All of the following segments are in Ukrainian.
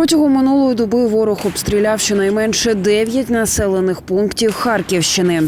Протягом минулої доби ворог обстріляв щонайменше 9 населених пунктів Харківщини.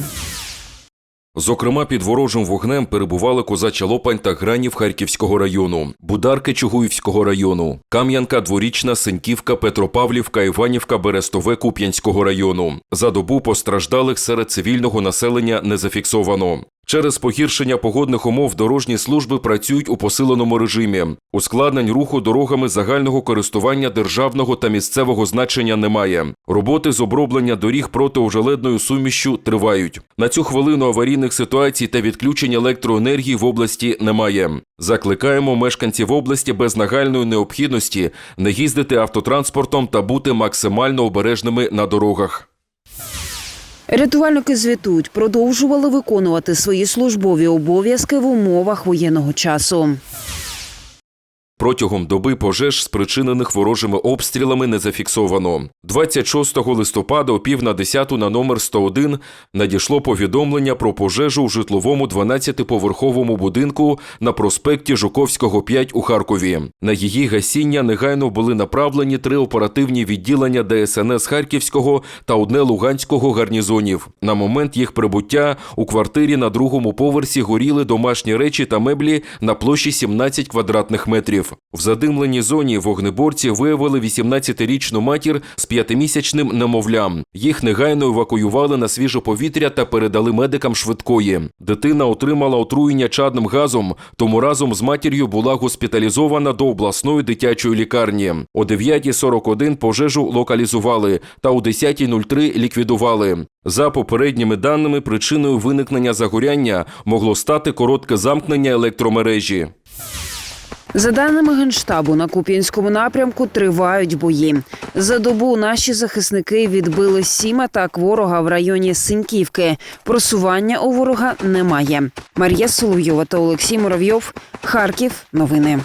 Зокрема, під ворожим вогнем перебували Козача Лопань та Гранів Харківського району, Бударки Чугуївського району, Кам'янка, Дворічна, Синьківка, Петропавлівка, Іванівка, Берестове Куп'янського району. За добу постраждалих серед цивільного населення не зафіксовано. Через погіршення погодних умов дорожні служби працюють у посиленому режимі. Ускладнень руху дорогами загального користування державного та місцевого значення немає. Роботи з оброблення доріг протиожеледною сумішчю тривають. На цю хвилину аварійних ситуацій та відключень електроенергії в області немає. Закликаємо мешканців області без нагальної необхідності не їздити автотранспортом та бути максимально обережними на дорогах. Рятувальники звітують, продовжували виконувати свої службові обов'язки в умовах воєнного часу. Протягом доби пожеж, спричинених ворожими обстрілами, не зафіксовано. 26 листопада о пів на 10 на номер 101 надійшло повідомлення про пожежу у житловому 12-поверховому будинку на проспекті Жуковського 5 у Харкові. На її гасіння негайно були направлені три оперативні відділення ДСНС Харківського та одне Луганського гарнізонів. На момент їх прибуття у квартирі на другому поверсі горіли домашні речі та меблі на площі 17 квадратних метрів. В задимленій зоні вогнеборці виявили 18-річну матір з п'ятимісячним немовлям. Їх негайно евакуювали на свіже повітря та передали медикам швидкої. Дитина отримала отруєння чадним газом, тому разом з матір'ю була госпіталізована до обласної дитячої лікарні. О 9.41 пожежу локалізували та о 10.03 ліквідували. За попередніми даними, причиною виникнення загоряння могло стати коротке замкнення електромережі. За даними генштабу, на Куп'янському напрямку тривають бої. За добу наші захисники відбили сім атак ворога в районі Синьківки. Просування у ворога немає. Марія Соловйова та Олексій Муравйов. Харків. Новини.